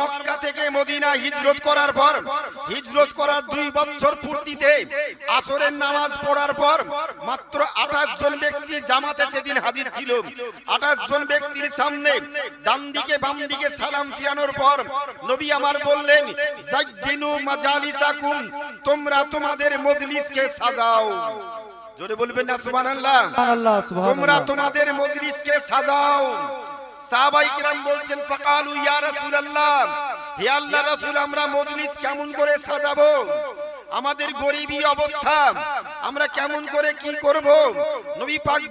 মক্কা থেকে মদিনা হিজরত করার পর হিজরত করার দুই বছর পূর্তিতে আসরের নামাজ পড়ার পর মাত্র আঠাশ জন ব্যক্তি জামাতে সেদিন হাজির ছিল। আঠাশ জন ব্যক্তির সামনে ডান দিকে বাম দিকে সালাম ফিরানোর পর নবী আমার বললেন জাজ্জিনু মাজালিসাকুম তোমরা তোমাদের মজলিসকে সাজাও। জোরে বলবেন না সুবহানাল্লাহ সুবহানাল্লাহ। তোমরা তোমাদের মজলিসকে সাজাও। বলছেন ইয়া আমরা কেমন করে সাজাবো? আমাদের গরিবী অবস্থা, আমরা কেমন করে কি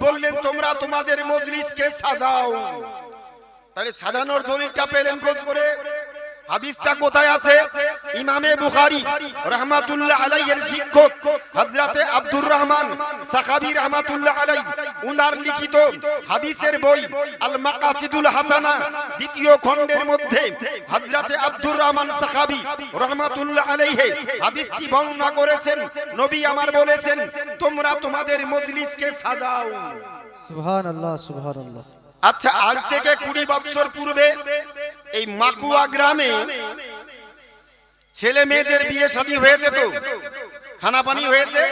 বললেন, তোমরা তোমাদের সাজাও। সাজানোর দলিলটা পেলেন খোঁজ করে। হাদিসটা কোথায় আছে? ইমামে বুখারী রাহমাতুল্লাহ আলাইহির শিক্ষক হযরতে আব্দুর রহমান সাখাবী রাহমাতুল্লাহ আলাই উনার লিখিত হাদিসের বই আল মাকাসিদুল হাসানা দ্বিতীয় খণ্ডের মধ্যে হযরতে আব্দুর রহমান সাখাবী রাহমাতুল্লাহ আলাইহি হাদিসটি বর্ণনা করেছেন। নবী আমার বলেছেন তোমরা তোমাদের মজলিসকে সাজাও। সুবহানাল্লাহ সুবহানাল্লাহ। আচ্ছা আজ থেকে কুড়ি বছর পূর্বে এই মাকুয়া গ্রামে ছেলে মেয়েদের বিয়ে শাদী হয়েছে তো। খানাপানি হয়েছে।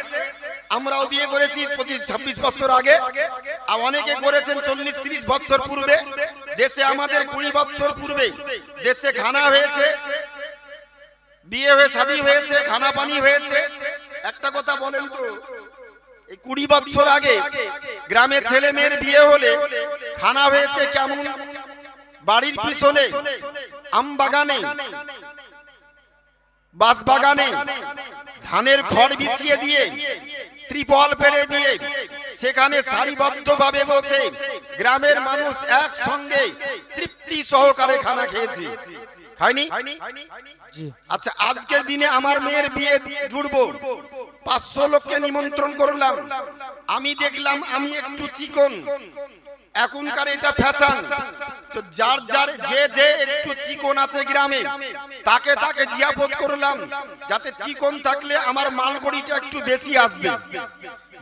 আমরাও বিয়ে করেছি পঁচিশ, ছাব্বিশ বছর আগে। আর অনেকে করেছেন চল্লিশ, তিরিশ বছর পূর্বে। দেশে আমাদের কুড়ি বছর পূর্বে দেশে খানা হয়েছে। বিয়ে হয়ে শাদী হয়েছে, খানা পানি হয়েছে। একটা কথা বলেন তো, এই কুড়ি বছর আগে গ্রামে ছেলে মেয়ের বিয়ে হলে খানা হয়েছে কেমন? বাড়ির পিছনে আম বাগানে বাস বাগানে ধানের খড় বিছিয়ে দিয়ে ত্রিপল পেড়ে দিয়ে সেখানে সারিবদ্ধভাবে বসে গ্রামের মানুষ একসঙ্গে তৃপ্তি সহকারে খানা খেয়েছে। হয়নি আচ্ছা আজকের দিনে আমার মেয়ের বিয়ে জুড়বো পাঁচশো লোককে নিমন্ত্রণ করলাম। আমি দেখলাম আমি একটু চিকন। এখনকার এটা ফ্যাশন তো যার যার যে যে একটু চিকন আছে গ্রামে তাকে তাকে জিয়াপত করলাম যাতে চিকন থাকলে আমার মালগড়িটা একটু বেশি আসবে।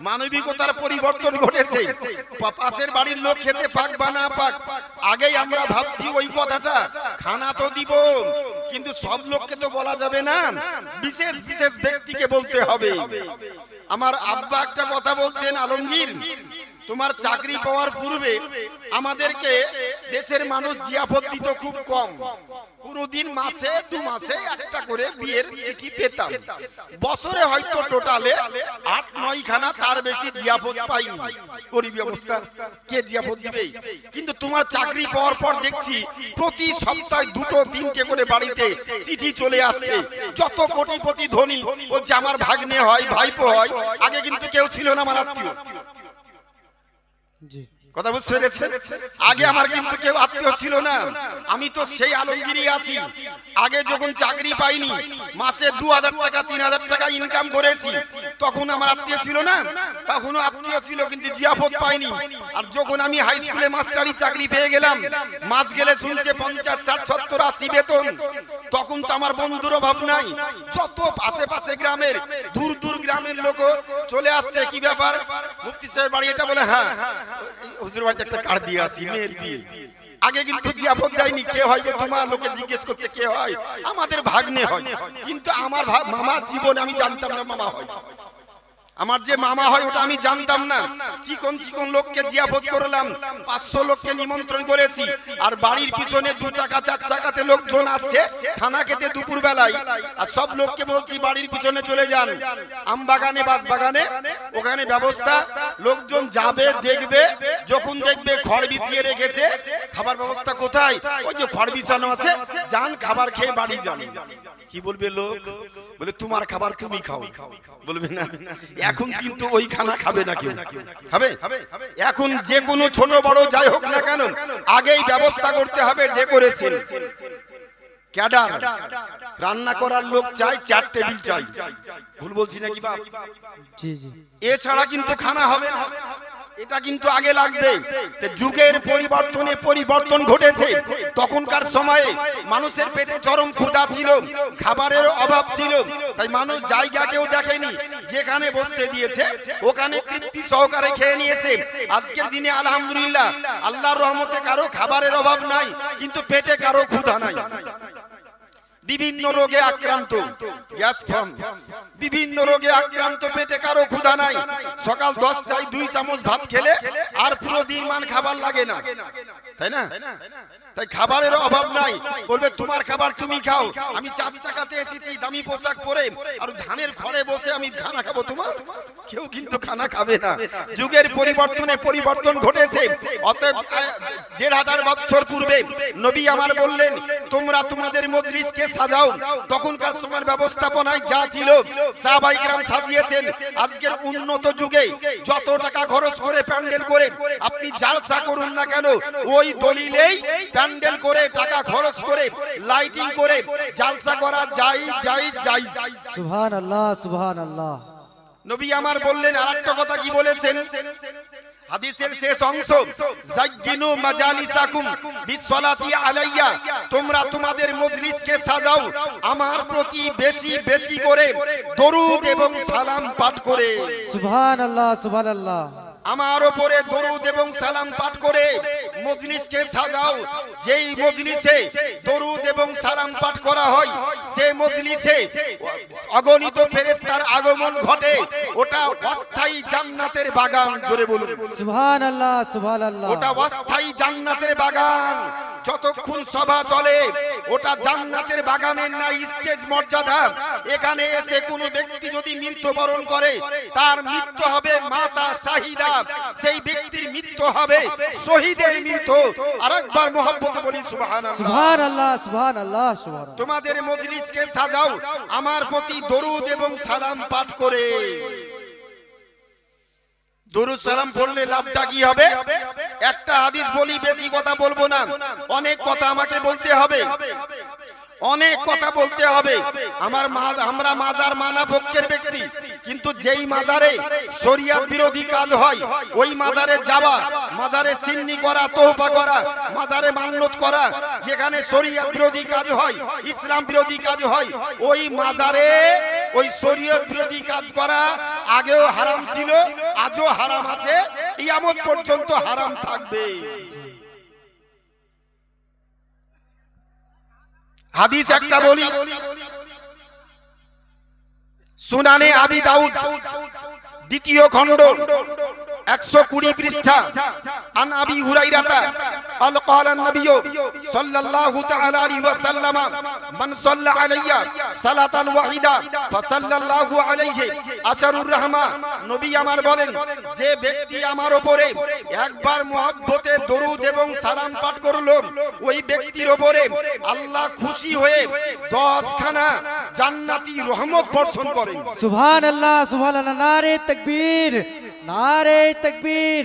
মানবিকতার পরিবর্তন ঘটেছে। পাশের বাড়ির লোক খেতে পাক বা না পাক আগেই আমরা ভাবছি ওই কথাটা খানা তো দিব। কিন্তু সব লোককে তো বলা যাবে না। বিশেষ বিশেষ ব্যক্তিকে বলতে হবে। আমার আব্বা একটা কথা বলতেন আলমগীর তোমার চাকরি পাওয়ার পূর্বে আমাদেরকে দেশের মানুষ জিয়াফত দিত খুব কম। কোনোদিন মাসে দু মাসে একটা করে বিয়ের চিঠি পেতাম। বছরে হয়তো টোটালে আট নয় খানা তার বেশি জিয়াফত পাইনি। গরিবী অবস্থা কে জিয়াফত দিবে? কিন্তু তোমার চাকরি পাওয়ার পর দেখছি প্রতি সপ্তাহে দুটো তিনটে করে বাড়িতে চিঠি চলে আসছে। যত কোটিপতি ধনী বলছে আমার ভাগ্নে হয় ভাইপো হয় আগে কিন্তু কেউ ছিল না আমার আত্মীয় জি কথা বুঝতে পেরেছেন? আগে আমার কিন্তু কেউ আত্মীয় ছিল না। আমি তো সেই আলমগিরি আছি। আগে যখন চাকরি পাইনি, মাসে দু হাজার টাকা, তিন হাজার টাকা ইনকাম করেছি। তখন আমার আত্মীয় ছিল না। তখনও আত্মীয় ছিল, কিন্তু জিয়াফত পাইনি। আর যখন আমি হাই স্কুলে মাস্টারি চাকরি পেয়ে গেলাম, মাস গেলে শুনছে পঞ্চাশ, ষাট, সত্তর, আশি বেতন। তখন তো আমার বন্ধুর অভাব নাই। যত আশেপাশে গ্রামের, দূর দূর গ্রামের লোক চলে আসছে। কি ব্যাপার? মুফতি সাহেব বাড়ি এটা বলে হ্যাঁ একটা কার্ড দিয়ে আসি, মেয়ের বিয়ে। আগে কিন্তু জিয়াফত দেয়নি, কে হয় গো তোমার? লোকে জিজ্ঞেস করছে, কে হয়? আমাদের ভাগ্নে হয়। কিন্তু আমার মামা মামার জীবনে আমি জানতাম না মামা হয়। আমার যে মামা হয়, ওটা আমি জানতাম না। চিকন চিকন লোককে জিয়াফত করলাম, পাঁচশো লোককে নিমন্ত্রণ করেছি, আর বাড়ির পিছনে দু চাকা, চার চাকাতে লোকজন আসছে, খানা খেতে দুপুর বেলায় আর সব লোককে বলছি, বাড়ির পিছনে চলে যান। আম বাগানে বাস বাগানে, ওখানে ব্যবস্থা। লোকজন যাবে, দেখবে, যখন দেখবে খড় বিছিয়ে রেখেছে, খাবার ব্যবস্থা কোথায়? ওই যে খড় বিছানো আছে, যান, খাবার খেয়ে বাড়ি যান। কি বলবে লোক? বলে তোমার খাবার তুমি খাও। বলবে না এখন কিন্তু ওই খানা খাবে না কেউ। খাবে এখন যে কোনো ছোট বড় যাই হোক না কেন আগেই ব্যবস্থা করতে হবে ডেকোরেশন। ক্যাডার। রান্না করার লোক চাই চার টেবিল চাই। ভুল বলছি নাকি বাপ? জি জি। এছাড়া কিন্তু খানা হবে না। এটা কিন্তু আগে লাগবে। যুগের পরিবর্তনে পরিবর্তন ঘটেছে। তখনকার সময়ে মানুষের পেটে চরম ক্ষুধা ছিল খাবারের অভাব ছিল। তাই মানুষ জায়গা কেউ দেখেনি, যেখানে বসতে দিয়েছে, ওখানে তৃপ্তি সহকারে খেয়ে নিয়েছে। আজকের দিনে আলহামদুলিল্লাহ, আল্লাহর রহমতে কারও খাবারের অভাব নাই, কিন্তু পেটে কারও ক্ষুধা নাই। বিভিন্ন রোগে আক্রান্ত। বিভিন্ন রোগে আক্রান্ত, পেটে কারও ক্ষুধা নাই। সকাল দশটায় দুই চামচ ভাত খেলে আর পুরো দিন মান খাবার লাগে না। তাই না? তাই খাবারের অভাব নাই। বলবে তোমার খাবার তুমি খাও। আমি চার চাকাতে এসেছি দামি পোশাক পরে আর ধানের ঘরে বসে আমি খানা খাব তোমার? কেউ কিন্তু খানা খাবে না। যুগের পরিবর্তনে পরিবর্তন ঘটেছে। অতএব দেড় হাজার বছর পূর্বে নবী আমার বললেন তোমরা তোমাদের মজলিসকে সাজাও। তখনকার সময়ের ব্যবস্থাপনায় যা ছিল সাজিয়েছেন। আজকের উন্নত যুগে যত টাকা খরচ করে প্যান্ডেল করে আপনি জালসা করুন না কেন ওই দলিলেই প্যান্ডেল করে টাকা খরচ করে লাইটিং করে জালসা করা যাই যাই যাই। সুবহান আল্লাহ সুবহান আল্লাহ নবী আমার বললেন আরেকটা কথা কি বলেছেন? হাদিসের শেষ অংশ জাজ্জিনু মাজালিসাকুম বিসসালাতি আলাইয়া। তোমরা তোমাদের মজলিসকে সাজাও আমার প্রতি বেশি বেশি করে দরুদ এবং সালাম পাঠ করে। আমার ওপরে দরুদ এবং সালাম পাঠ করে মজলিসকে সাজাও। যেই মজলিসে দরুদ এবং সালাম পাঠ করা হয় সে মজলিসে অগণিত ফেরেস্তার আগমন ঘটে। ওটা অস্থায়ী জান্নাতের বাগান জোরে বলুন। সুবহানাল্লাহ সুবহানাল্লাহ। ওটা অস্থায়ী জান্নাতের বাগান। যতক্ষণ সভা চলে ওটা জান্নাতের বাগানের না স্টেজ মর্যাদা। এখানে এসে কোনো ব্যক্তি যদি মৃত্যুবরণ করে তার মৃত্যু হবে মাতা শাহিদা। সেই ব্যক্তির মৃত্যু হবে শহীদের মৃত্যু। আরেকবার মোহাম্মত বলি সুবহানাল্লাহ। সুবহান আল্লাহ সুবহান আল্লাহ সুবহান আল্লাহ। তোমাদের মজলিসকে সাজাও আমার প্রতি দরুদ এবং সালাম পাঠ করে। দরুদ সালাম পড়লে লাভটা কি হবে? একটা হাদিস বলি, বেশি কথা বলব না। অনেক কথা আমাকে বলতে হবে। অনেক কথা বলতে হবে। আমার আমরা মাজার মানা পক্ষের ব্যক্তি। কিন্তু যেই মাজারে শরিয়াত বিরোধী কাজ হয় ওই মাজারে যাওয়া মাজারে সিন্নি করা তোহফা করা মাজারে মান্যত করা যেখানে শরিয়াত বিরোধী কাজ হয় ইসলাম বিরোধী কাজ হয় ওই মাজারে ওই শরীয়ত বিরোধী কাজ করা আগেও হারাম ছিল আজও হারাম আছে ইয়ামত পর্যন্ত হারাম থাকবে। হাদিস একটা বলি। সুনানে আবি দাউদ দ্বিতীয় খণ্ড। একশো কুড়ি পৃষ্ঠা আন আবি হুরাইরাতা قال قال النبي صلى الله تعالى عليه وسلم من صلى علي صلاة واحدة فصلى الله عليه عشر الرحمة নবী আমার বলেন যে ব্যক্তি আমার উপরে একবার মহব্বতে দরুদ এবং সালাম পাঠ করলো ওই ব্যক্তির উপরে আল্লাহ খুশি হয়ে দশ খানা জান্নাতি রহমত বর্ষণ করেন সুবহান আল্লাহ সুবহান আল্লাহ নারে তাকবীর নারে তাকবীর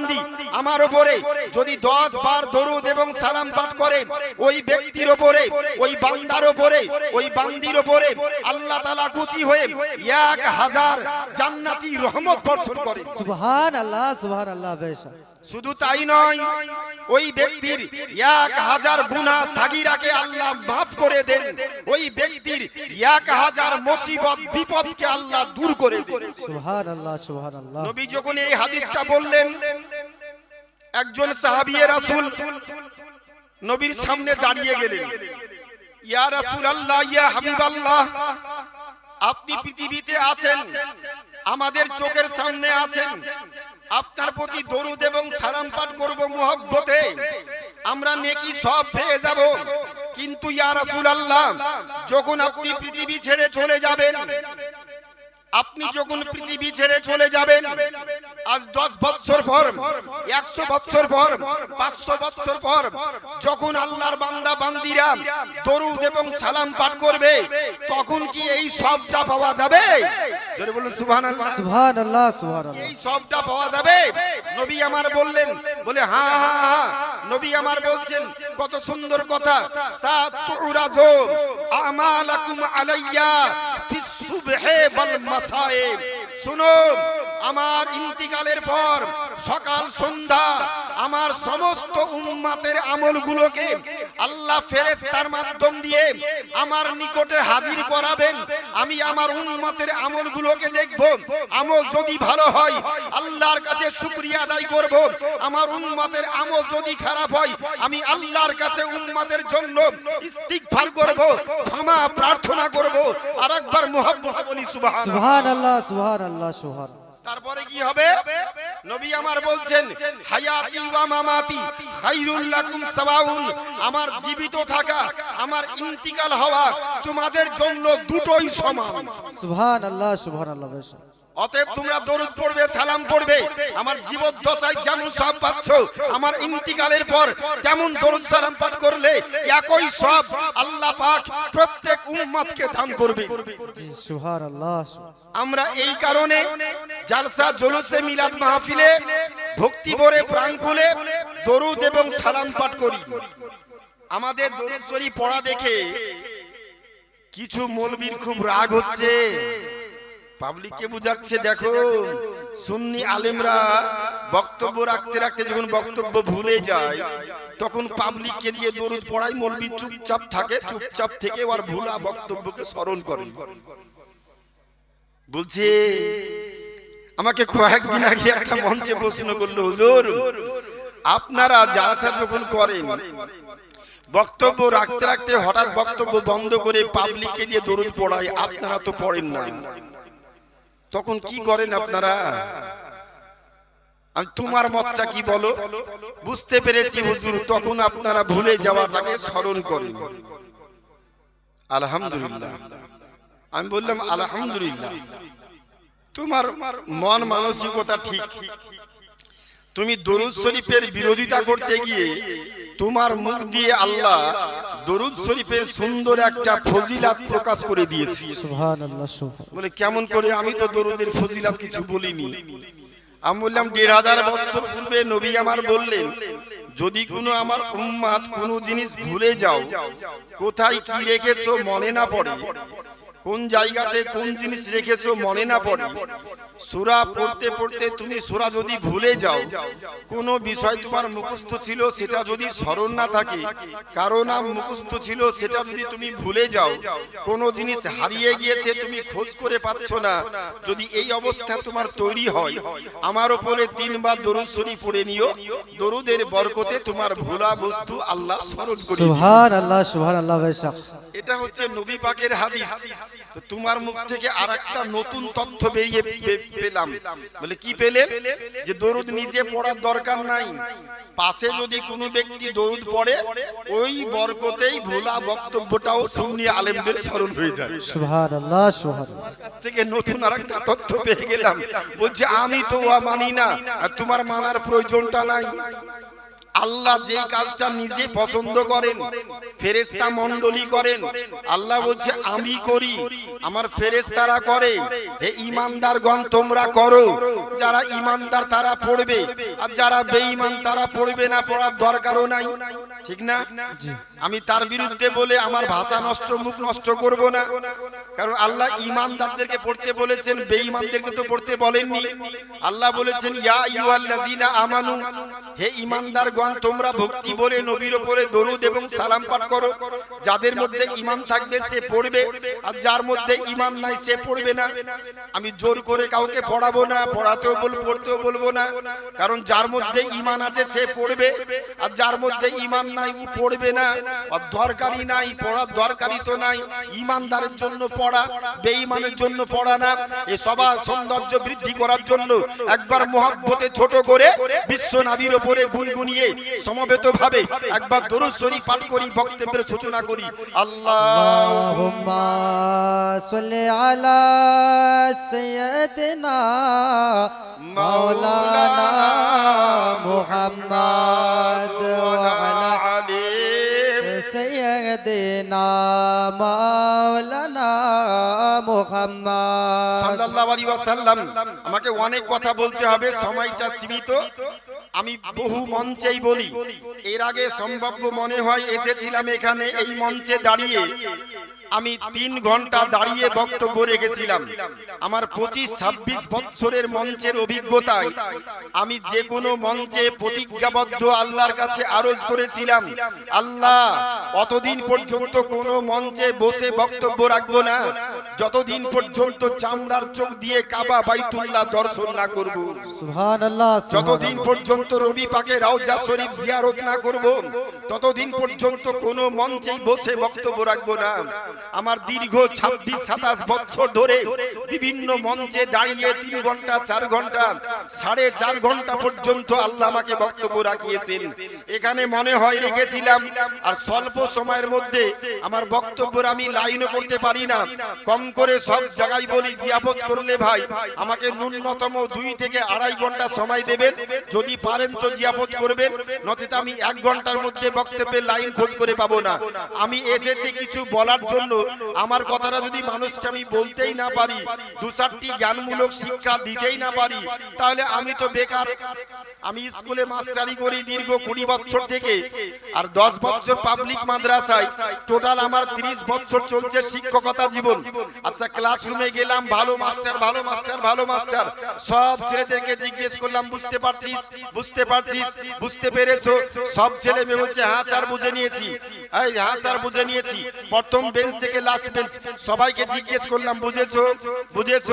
বান্দি। আমার উপরে যদি দশ বার দরুদ এবং সালাম পাঠ করে ওই ব্যক্তির উপরে ওই বান্দার উপরে ওই বান্দির উপরে আল্লাহ তালা খুশি হয়ে এক হাজার জান্নাতি রহমত বর্ষণ করে সুবহান আল্লাহ সুবহান আল্লাহ শুধু তাই নয় ওই ব্যক্তির এক হাজার গুণা সাগিরাকে আল্লাহ মাফ করে দেন। ওই ব্যক্তির এক হাজার মুসিবত বিপদকে আল্লাহ দূর করে দেন। সুবহান আল্লাহ সুবহান আল্লাহ নবী যখন এই হাদিসটা বললেন একজন সাহাবিয়ে রাসূল নবীর সামনে দাঁড়িয়ে গেলেন। ইয়া রাসূল আল্লাহ ইয়া হাবিব আল্লাহ আপনি পৃথিবীতে আছেন, আমাদের চোখের সামনে আছেন, আপনার প্রতি দরুদ এবং সালাম পাঠ করব মুহব্বতে, আমরা নেকি সব পেয়ে যাব। কিন্তু ইয়া রাসূল আল্লাহ যখন আপনি পৃথিবী ছেড়ে চলে যাবেন, আপনি যখন পৃথিবী ছেড়ে চলে যাবেন আজ দশ বছর পর একশো বছর পর পাঁচশো বছর পর যখন আল্লাহর বান্দা বান্দিরা দরুদ এবং সালাম পাঠ করবে তখন কি এই সবটা পাওয়া যাবে? জোরে বলুন সুবহান সুবহান আল্লাহ সুবহান আল্লাহ এই সবটা পাওয়া যাবে? নবী আমার বললেন বলে হ্যাঁ হ্যাঁ হ্যাঁ নবী আমার বলছেন কত সুন্দর কথা। সাত আমালাকুম আলাইয়া ফিস সুবহে ওয়াল মাসায়ে শুনো আমার ইন্তিকালের পর সকাল সন্ধ্যা আমার সমস্ত উম্মাতের আমলগুলোকে আল্লাহ ফেরেশতার মাধ্যম দিয়ে আমার নিকটে হাজির করাবেন। আমি আমার উম্মাতের আমলগুলোকে দেখব। আমল যদি ভালো হয়, আল্লাহর কাছে শুকরিয়া আদায় করব। আমার উন্মতের আমল যদি খারাপ হয়, আমি আল্লাহর কাছে উম্মাতের জন্য ইস্তিগফার করব, ক্ষমা প্রার্থনা করব। আর একবার মুহাব্বত বলি সুবহান সুবহান আল্লাহ সুবহান আল্লাহ সুবহান তারপরে কি হবে? নবী আমার বলছেন হায়াতি ওয়া মামাতি খাইরুল লাকুম সাওয়াউন আমার জীবিত থাকা আমার ইন্তিকাল হওয়া তোমাদের জন্য দুটোই সমান। সুবহানাল্লাহ সুবহানাল্লাহ বেশ। অতএব তোমরা দরুদ পড়বে সালাম পড়বে। আমার জীবদ্দশায় যেমন সব পাচ্ছ আমার ইন্তিকালের পর তেমন দরুদ সালাম পাঠ করলে একই সব আল্লাহ পাক প্রত্যেক উম্মতকে দান করবে আমরা এই কারণে জালসা জলুসে মিলাদ মাহফিলে ভক্তি ভরে প্রাণ খুলে দরুদ এবং সালাম পাঠ করি। আমাদের দরুদ শরীফ পড়া দেখে কিছু মৌলবীর খুব রাগ হচ্ছে। পাবলিককে বুঝাচ্ছে দেখো সুন্নি আলেমরা বক্তব্য রাখতে রাখতে যখন বক্তব্য ভুলে যায় তখন পাবলিককে দিয়ে দরুদ পড়াই মৌলবী চুপচাপ থাকে চুপচাপ থেকে ওর ভুলা বক্তব্যকে স্মরণ করে বলছে আমাকে কয়েকদিন আগে একটা মঞ্চে প্রশ্ন করল হুজুর আপনারা জালসা যখন করেন বক্তব্য রাখতে রাখতে হঠাৎ বক্তব্য বন্ধ করে পাবলিককে দিয়ে দরুদ পড়ায় আপনারা তো পড়েন না তখন কি করেন আপনারা? আমি তোমার মতটা কি বলো? বুঝতে পেরেছি হুজুর তখন আপনারা ভুলে যাওয়াটাকে স্মরণ করেন। আলহামদুলিল্লাহ। আমি বললাম আলহামদুলিল্লাহ। তোমার মন মানসিকতা ঠিক। তুমি দরুদ শরীফের বিরোধিতা করতে গিয়ে তোমার মুখ দিয়ে আল্লাহ দরুদ শরীফের সুন্দর একটা ফজিলাত প্রকাশ করে দিয়েছি। বলে কেমন করে আমি তো দরুদের ফজিলাত কিছু বলিনি। আমি বললাম দেড় হাজার বছর পূর্বে নবী আমার বললেন যদি কোনো আমার উম্মাদ কোনো জিনিস ভুলে যাও কোথায় কি রেখেছো মনে না পড়ে কোন জায়গাতে কোন জিনিস রেখেছো মনে না পড়ে? সুরা পড়তে পড়তে তুমি সুরা যদি ভুলে যাও, কোন বিষয় তোমার মুখস্থ ছিল, সেটা যদি স্মরণ না থাকে, কারও নাম মুখস্থ ছিল, সেটা যদি তুমি ভুলে যাও, কোন জিনিস হারিয়ে গিয়েছে তুমি খোঁজ করে পাচ্ছ না, যদি এই অবস্থা তোমার তৈরি হয়, আমার ওপরে তিনবার দরুদ শরীফ পড়ে নিও, দরুদের বরকতে তোমার ভোলা বস্তু আল্লাহ স্মরণ করি সুবহান আল্লাহ সুবহান আল্লাহ বেশ এটা হচ্ছে নবী পাকের হাদিস। তো তোমার মুখ থেকে আরেকটা নতুন তথ্য বেরিয়ে পেলাম। বলে কি পেলেন যে দরুদ নিজে পড়ার দরকার নাই। পাশে যদি কোনো ব্যক্তি দরুদ পড়ে ওই বরকতেই ভোলা বক্তব্যটাও সুন্নি আলেমদের স্মরণ হয়ে যায়। সুবহান আল্লাহ সুবহান কাছ থেকে নতুন আরেকটা তথ্য পেয়ে গেলাম। বলছে আমি তো ওয়া মানি না। আর তোমার মানার প্রয়োজনটা নাই। আল্লাহ যে কাজটা নিজে পছন্দ করেন ফেরেস্তা মন্ডলী করেন আল্লাহ বলছে আমি করি। আমার ফেরেস্তারা করে হে ইমানদারগণ তোমরা করো। যারা ইমানদার তারা পড়বে। আর যারা বেঈমান তারা পড়বে না পড়ার দরকারও নাই। ঠিক না? আমি তার বিরুদ্ধে বলে আমার ভাষা নষ্ট মুখ নষ্ট করব না। কারণ আল্লাহ ইমানদারদেরকে পড়তে বলেছেন বেঈমানদেরকে তো পড়তে বলেননি। আল্লাহ বলেছেন ইয়া আইয়ুহাল্লাযিনা আমানু হে ইমানদারগণ তোমরা ভক্তি বলে নবীর উপরে দরুদ এবং সালাম পাঠ করো। যাদের মধ্যে ঈমান থাকবে সে পড়বে। আর যার মধ্যে হাতে ইমাম নাই, সে পড়বে না। আমি জোর করে কাউকে পড়াবো না, পড়াতেও বল, পড়তেও বলব না। কারণ যার মধ্যে ইমান আছে, সে পড়বে। আর যার মধ্যে ইমান নাই, ও পড়বে না। আর দরকারই নাই, পড়ার দরকারই তো নাই। ইমানদারের জন্য পড়া, বেঈমানের জন্য পড়া না। এ সবার সৌন্দর্য বৃদ্ধি করার জন্য একবার মহাব্বতে ছোট করে বিশ্ব নাবির ওপরে গুনগুনিয়ে সমবেত ভাবে একবার দরুদ শরীফ পাঠ করি, বক্তব্যের সূচনা করি। আল্লাহ صل على سيدنا مولانا محمد وعلى سيدنا مولانا محمد সাল্লাল্লাহু আলাইহি ওয়াসাল্লাম আমাকে অনেক কথা বলতে হবে সময়টা সীমিত আমি বহু মঞ্চেই বলি এর আগে সম্ভাব্য মনে হয় এসেছিলাম এখানে এই মঞ্চে দাঁড়িয়ে আমি তিন ঘণ্টা দাঁড়িয়ে বক্তব্য রেখেছিলাম। আমার পঁচিশ ছাব্বিশ বৎসরের মঞ্চের অভিজ্ঞতায় আমি যে কোনো মঞ্চে প্রতিজ্ঞাবদ্ধ আল্লাহর কাছে আরজ করেছিলাম। আল্লাহ, অতদিন পর্যন্ত কোনো মঞ্চে বসে বক্তব্য রাখব না। যতদিন পর্যন্ত চামড়ার চোখ দিয়ে কাবা বাইতুল্লাহ দর্শন না করব। যতদিন পর্যন্ত রবি পাকে রাউজা শরীফ জিয়ারত না করব ততদিন পর্যন্ত কোনো মঞ্চেই বসে বক্তব্য রাখব না। আমার দীর্ঘ ছাব্বিশ সাতাশ বছর ধরে বিভিন্ন মঞ্চে দাঁড়িয়ে তিন ঘণ্টা চার ঘণ্টা সাড়ে চার ঘণ্টা পর্যন্ত আল্লাহ আমাকে বক্তব্য রাখিয়েছেন। এখানে মনে হয় রেখেছিলাম আর স্বল্প সময়ের মধ্যে আমার বক্তব্যের আমি লাইনও করতে পারি না। কম করে সব জায়গায় বলি জিয়াপত করলে ভাই, আমাকে ন্যূনতম দুই থেকে আড়াই ঘণ্টা সময় দেবেন। যদি পারেন তো জিয়াপত করবেন, নচেত আমি এক ঘণ্টার মধ্যে বক্তব্যের লাইন খোঁজ করে পাবো না। আমি এসেছি কিছু বলার জন্য। আমার কথাটা যদি মানুষকে আমি বলতেই না পারি, দু চারটি জ্ঞানমূলক শিক্ষা দিতেই না পারি, তাহলে আমি তো বেকার। আমি স্কুলে মাস্টারি করি দীর্ঘ কুড়ি বছর থেকে, আর দশ বছর পাবলিক মাদ্রাসায়। টোটাল আমার তিরিশ বছর চলছে শিক্ষকতা জীবন। আচ্ছা ক্লাসরুমে গেলাম, ভালো মাস্টার ভালো মাস্টার ভালো মাস্টার সব ছেলেদেরকে জিজ্ঞেস করলাম, বুঝতে পারছিস? বুঝতে পারছিস? বুঝতে পেরেছ? সব ছেলে মেয়ে বলছে হ্যাঁ স্যার, বুঝে নিয়েছি। এই হ্যাঁ স্যার, বুঝে নিয়েছি। প্রথম বেঞ্চ থেকে লাস্ট বেঞ্চ সবাইকে জিজ্ঞেস করলাম, বুঝেছ? বুঝেছ?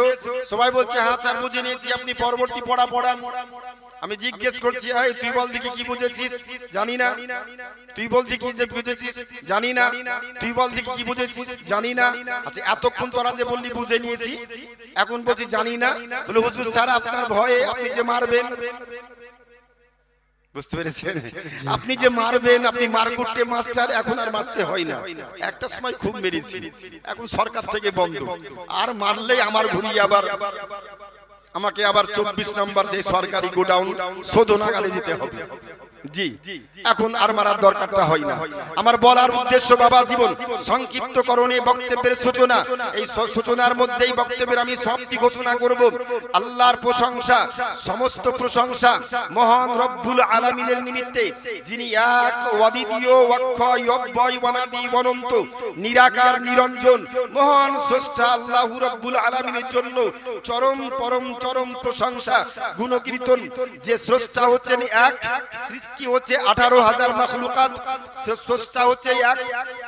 সবাই বলছে হ্যাঁ স্যার, বুঝে নিয়েছি। আপনি পরবর্তী পড়া পড়ান। আমি জিজ্ঞেস করছি এই তুই বল দেখি কি বুঝেছিস? জানি না। তুই বল দেখি যে বুঝেছিস? জানি না। তুই বল দেখি কি বুঝেছিস? জানি না। আচ্ছা এতক্ষণ তোরা যে বললি বুঝে নিয়েছি। এখন বলছি জানি না। বলে হুজুর স্যার আপনার ভয়ে আপনি যে মারবেন। বুঝতে পেরেছেন? আপনি যে মারবেন আপনি মার মারকুটে মাস্টার এখন আর মারতে হয় না। একটা সময় খুব মেরেছি। এখন সরকার থেকে বন্ধ। আর মারলেই আমার ঘুরিয়ে আবার আমাকে আবার চব্বিশ নম্বর সেই সরকারি গোডাউন শোধনাগারে যেতে হবে। জি। এখন আর মারার দরকারটা হয় না। আমার বলার উদ্দেশ্য বাবা জীবন সংক্ষিপ্ত করণে বক্তব্যের সূচনা। এই সূচনার মধ্যেই বক্তব্যের আমি সমাপ্তি ঘোষণা করব। আল্লাহর প্রশংসা সমস্ত প্রশংসা মহান রব্বুল আলামিনের নিমিত্তে যিনি এক অদ্বিতীয় অক্ষয় অব্যয় অনাদি অনন্ত নিরাকার নিরঞ্জন মহান স্রষ্টা আল্লাহু রব্বুল আলামিনের জন্য চরম পরম চরম প্রশংসা গুণকীর্তন। যে স্রষ্টা হচ্ছেন এক সৃষ্টি হচ্ছে আঠারো হাজার মখলুকাত স্রষ্টা হচ্ছে এক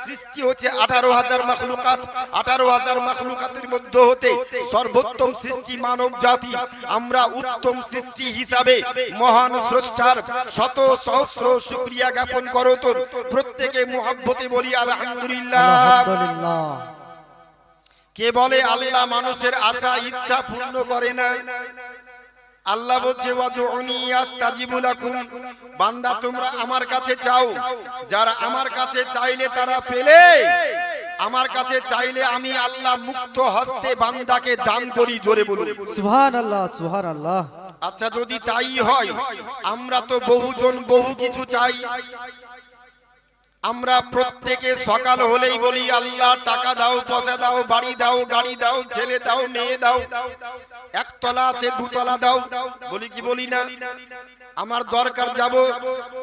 সৃষ্টি হচ্ছে আঠারো হাজার মখলুকাত। আঠারো হাজার মখলুকাতের মধ্যে হতে সর্বোত্তম সৃষ্টি মানব জাতি আমরা উত্তম সৃষ্টি হিসাবে মহান স্রষ্টার শত সহস্র শুক্রিয়া জ্ঞাপন করো তো প্রত্যেকে মোহাব্বতে বলি আলহামদুলিল্লাহ। আলহামদুলিল্লাহ। কে বলে আল্লাহ মানুষের আশা ইচ্ছা পূর্ণ করে না? আল্লাহ বলছে বান্দা তোমরা আমার কাছে চাও। যারা আমার কাছে চাইলে তারা পেলে। আমার কাছে চাইলে আমি আল্লাহ মুক্ত হস্তে বান্দাকে দান করি জোরে বলুন। সুহান আল্লাহ সুহান আল্লাহ আচ্ছা যদি তাই হয় আমরা তো বহুজন বহু কিছু চাই। আমরা প্রত্যেকে সকাল হলেই বলি, আল্লাহ, টাকা দাও, পয়সা দাও, বাড়ি দাও, গাড়ি দাও, ছেলে দাও, মেয়ে দাও, একতলা আছে, দুতলা দাও। বলি কি বলি না? আমার দরকার যাব,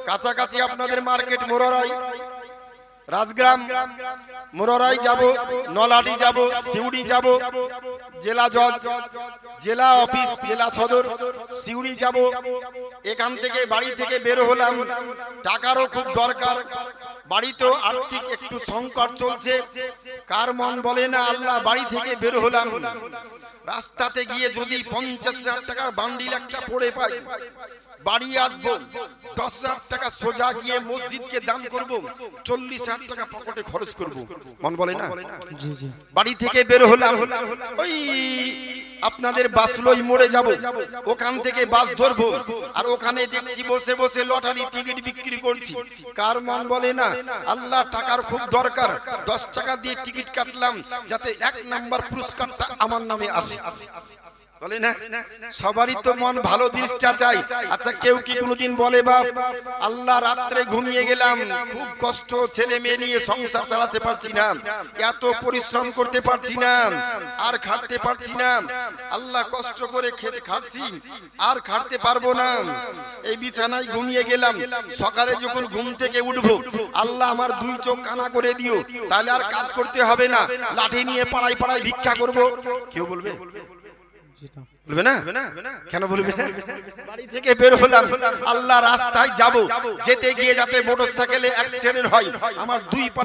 কাছাকাছি আপনাদের মার্কেট মোরারাই রাজগ্রাম, মোরারাই যাব, নলাডি যাব, সিউড়ি যাব, জেলা জজ, জেলা অফিস, জেলা সদর, সিউড়ি যাব। এখান থেকে বাড়ি থেকে বের হলাম। টাকারও খুব দরকার। বাড়িতেও আর্থিক একটু সংকট চলছে। কার মন বলে না, আল্লাহ বাড়ি থেকে বের হলাম। রাস্তাতে গিয়ে যদি পঞ্চাশ হাজার টাকার বান্ডিল একটা পড়ে পাই বাড়ি আসব দশ হাজার টাকা সোজা গিয়ে মসজিদকে দান করব চল্লিশ হাজার টাকা পকেটে খরচ করব। মন বলে না? জি জি বাড়ি থেকে বের হলাম। ওই আপনাদের বাস লই মরে যাব। ওখান থেকে বাস ধরবো। আর ওখানে দেখছি বসে বসে লটারি টিকিট বিক্রি করছি। কার মন বলে না? আল্লাহ টাকার খুব দরকার। দশ টাকা দিয়ে টিকিট কাটলাম, যাতে এক নাম্বার পুরস্কারটা আমার নামে আসে। বলে না সবারই তো মন ভালো জিনিসটা চাই আচ্ছা কেউ কি কোনোদিন বলে বাপ আল্লাহ রাত্রে ঘুমিয়ে গেলাম খুব কষ্ট ছেলে মেয়ে নিয়ে সংসার চালাতে পারছি না এত পরিশ্রম করতে পারছি না আর খাটতে পারছি না আল্লাহ কষ্ট করে খেটে খাচ্ছি আর খাটতে পারব না। এই বিছানায় ঘুমিয়ে গেলাম। সকালে যখন ঘুম থেকে উঠবো আল্লাহ আমার দুই চোখ কানা করে দিও। তাহলে আর কাজ করতে হবে না। লাঠি নিয়ে পাড়ায় পাড়ায় ভিক্ষা করব। কেউ বলবে বলবে না? কেন বলবে? না বাড়ি থেকে বের হলাম। আল্লাহ রাস্তায় যাব। যেতে গিয়ে যাতে মোটরসাইকেলে অ্যাক্সিডেন্ট হয়। আমার দুই পা